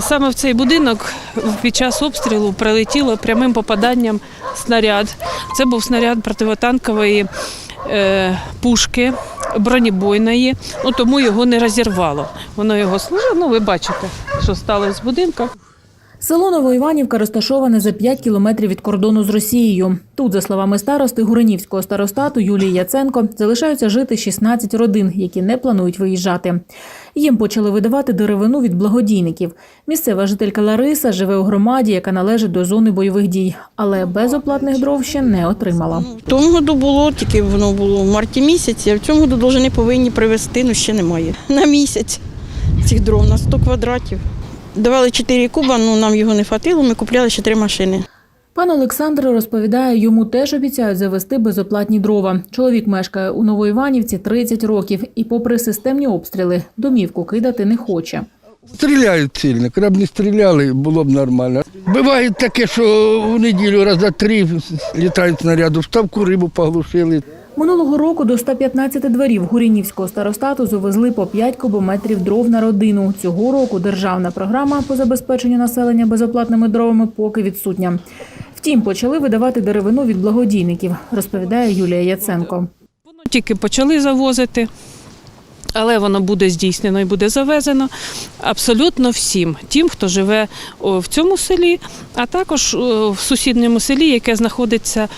Саме в цей будинок під час обстрілу прилетіло прямим попаданням снаряд. Це був снаряд противотанкової е, пушки бронебойної, ну тому його не розірвало. Воно його служило. Ну ви бачите, що сталося з будинком. Село Новоіванівка розташоване за 5 кілометрів від кордону з Росією. Тут, за словами старости Гуринівського старостату Юлії Яценко, залишаються жити 16 родин, які не планують виїжджати. Їм почали видавати деревину від благодійників. Місцева жителька Лариса живе у громаді, яка належить до зони бойових дій, але безоплатних дров ще не отримала. Тому году було, тільки воно було в марті місяці, а в цьому году повинні привезти, ну ще немає. На місяць цих дров на 100 квадратів. Давали 4 куба, ну нам його не хватило, ми купляли ще 3 машини. Пан Олександр розповідає, йому теж обіцяють завести безоплатні дрова. Чоловік мешкає у Новоіванівці 30 років і, попри системні обстріли, домівку кидати не хоче. Стріляють сильно. Коли б не стріляли, було б нормально. Буває таке, що в неділю раз за три літають снаряди, в ставку рибу поглушили. Минулого року до 115 дворів Гурінівського старостату завезли по 5 кубометрів дров на родину. Цього року державна програма по забезпеченню населення безоплатними дровами поки відсутня. Втім, почали видавати деревину від благодійників, розповідає Юлія Яценко. Воно тільки почали завозити, але воно буде здійснено і буде завезено абсолютно всім, тим, хто живе в цьому селі, а також в сусідньому селі, яке знаходиться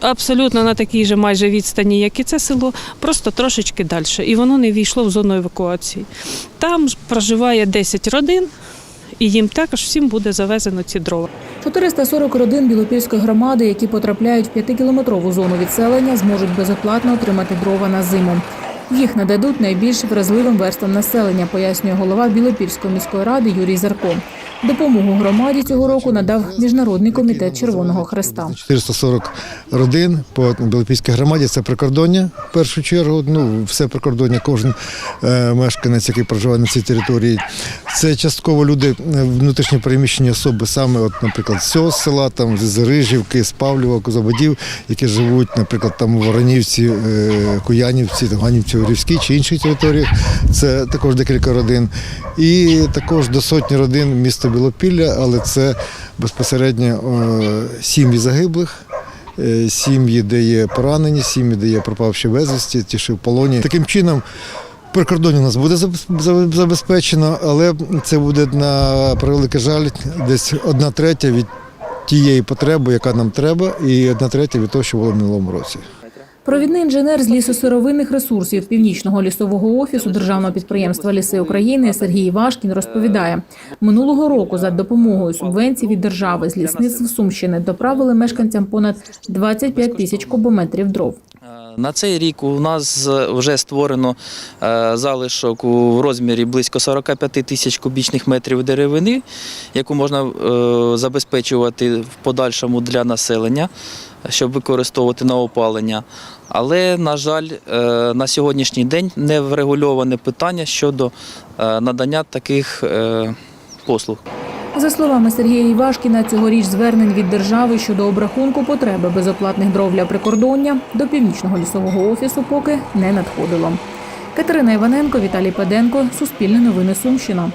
абсолютно на такій же майже відстані, як і це село, просто трошечки далі. І воно не війшло в зону евакуації. Там проживає 10 родин, і їм також всім буде завезено ці дрова. 440 родин Білопільської громади, які потрапляють в 5-кілометрову зону відселення, зможуть безоплатно отримати дрова на зиму. Їх нададуть найбільш вразливим верствам населення, пояснює голова Білопільської міської ради Юрій Зарко. Допомогу громаді цього року надав Міжнародний комітет Червоного Хреста. 440 родин по Білопільській громаді. Це прикордоння в першу чергу. Ну, все прикордоння, кожен е, мешканець, який проживає на цій території. Це частково люди е, внутрішньо переміщені особи, саме, от, наприклад, з цього села, там, з Зарижівки, з Павлова, Козабодів, які живуть, наприклад, там у Воронівці, е, Куянівці, Ганівці, Орівській чи інших територіях. Це також декілька родин. І також до сотні родин міста Білопілля, але це безпосередньо е, сім'ї загиблих. е, Сім'ї, де є поранені, сім'ї, де є пропавші безвісті, ті, що в полоні. Таким чином, прикордоння у нас буде забез- забез- забезпечено, але це буде на превеликий жаль, десь одна третя від тієї потреби, яка нам треба, і одна третя від того, що було в минулому році. Провідний інженер з лісосировинних ресурсів Північного лісового офісу Державного підприємства Ліси України Сергій Вашкін розповідає, минулого року за допомогою субвенцій від держави з лісництв Сумщини доправили мешканцям понад 25 тисяч кубометрів дров. Е, На цей рік у нас вже створено е, залишок у розмірі близько 45 тисяч кубічних метрів деревини, яку можна е, забезпечувати в подальшому для населення, щоб використовувати на опалення. Але, на жаль, е, на сьогоднішній день не врегульоване питання щодо е, надання таких е, послуг. За словами Сергія Івашкіна, цьогоріч звернень від держави щодо обрахунку потреби безоплатних дров для прикордоння до північного лісового офісу поки не надходило. Катерина Іваненко, Віталій Паденко, Суспільне новини Сумщина.